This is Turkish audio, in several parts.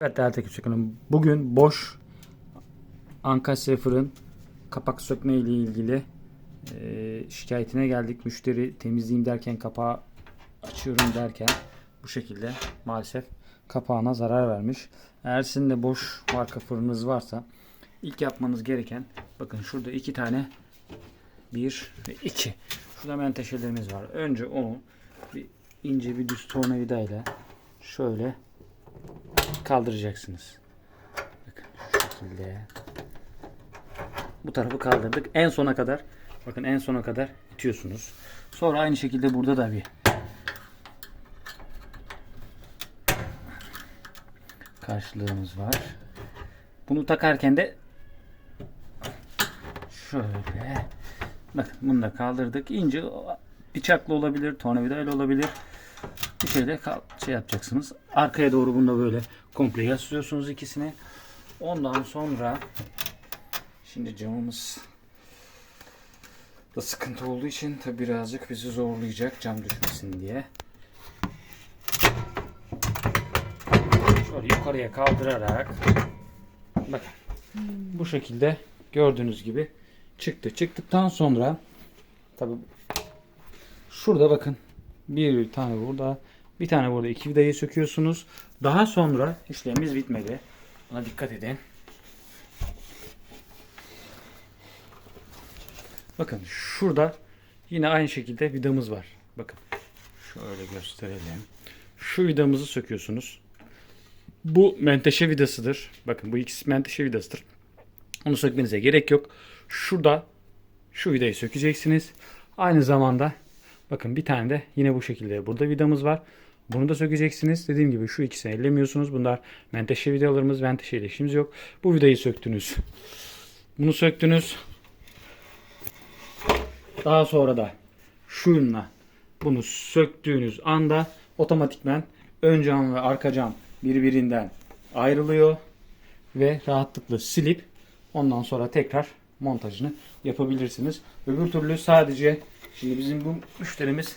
Evet değerli takipçilerim. Bugün boş Ankasya fırın kapak sökme ile ilgili e, şikayetine geldik. Müşteri temizleyeyim derken kapağı açıyorum derken bu şekilde maalesef kapağına zarar vermiş. Eğer sizin de boş marka fırınınız varsa ilk yapmanız gereken bakın şurada iki tane bir ve iki. Şurada menteşelerimiz var. Önce onu bir ince bir düz tornavidayla şöyle kaldıracaksınız. Bakın şu şekilde. Bu tarafı kaldırdık. En sona kadar bakın en sona kadar itiyorsunuz. Sonra aynı şekilde burada da bir karşılığımız var. Bunu takarken de şöyle bakın bunu da kaldırdık. İnce bıçaklı olabilir, tornavidayla olabilir bir şeyle şey yapacaksınız. Arkaya doğru bunu da böyle komple yaslıyorsunuz ikisini. Ondan sonra şimdi camımız da sıkıntı olduğu için tabi birazcık bizi zorlayacak cam düşmesin diye. Şöyle yukarıya kaldırarak bakın bu şekilde gördüğünüz gibi çıktı. Çıktıktan sonra tabi şurada bakın bir tane burada, bir tane burada iki vidayı söküyorsunuz. Daha sonra işlemimiz bitmedi. Buna dikkat edin. Bakın şurada yine aynı şekilde vidamız var. Bakın şöyle gösterelim. Şu vidamızı söküyorsunuz. Bu menteşe vidasıdır. Bakın bu ikisi menteşe vidasıdır. Onu sökmenize gerek yok. Şurada şu vidayı sökeceksiniz. Aynı zamanda Bakın bir tane de yine bu şekilde burada vidamız var. Bunu da sökeceksiniz. Dediğim gibi şu ikisini ellemiyorsunuz. Bunlar menteşe vidalarımız. Menteşe ile işimiz yok. Bu vidayı söktünüz. Bunu söktünüz. Daha sonra da şunla bunu söktüğünüz anda otomatikmen ön cam ve arka cam birbirinden ayrılıyor ve rahatlıkla silip ondan sonra tekrar montajını yapabilirsiniz. Öbür türlü sadece şimdi bizim bu müşterimiz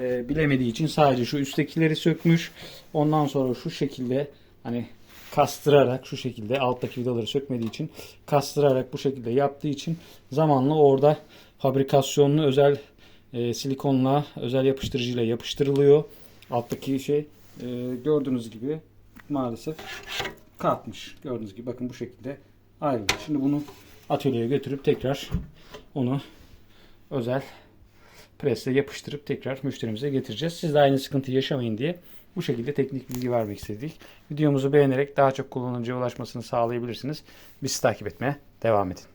e, bilemediği için sadece şu üsttekileri sökmüş. Ondan sonra şu şekilde hani kastırarak şu şekilde alttaki vidaları sökmediği için kastırarak bu şekilde yaptığı için zamanla orada fabrikasyonlu özel e, silikonla özel yapıştırıcıyla yapıştırılıyor. Alttaki şey e, gördüğünüz gibi maalesef kalkmış. Gördüğünüz gibi bakın bu şekilde ayrıldı. Şimdi bunu atölyeye götürüp tekrar onu özel presle yapıştırıp tekrar müşterimize getireceğiz. Siz de aynı sıkıntı yaşamayın diye bu şekilde teknik bilgi vermek istedik. Videomuzu beğenerek daha çok kullanıcıya ulaşmasını sağlayabilirsiniz. Bizi takip etmeye devam edin.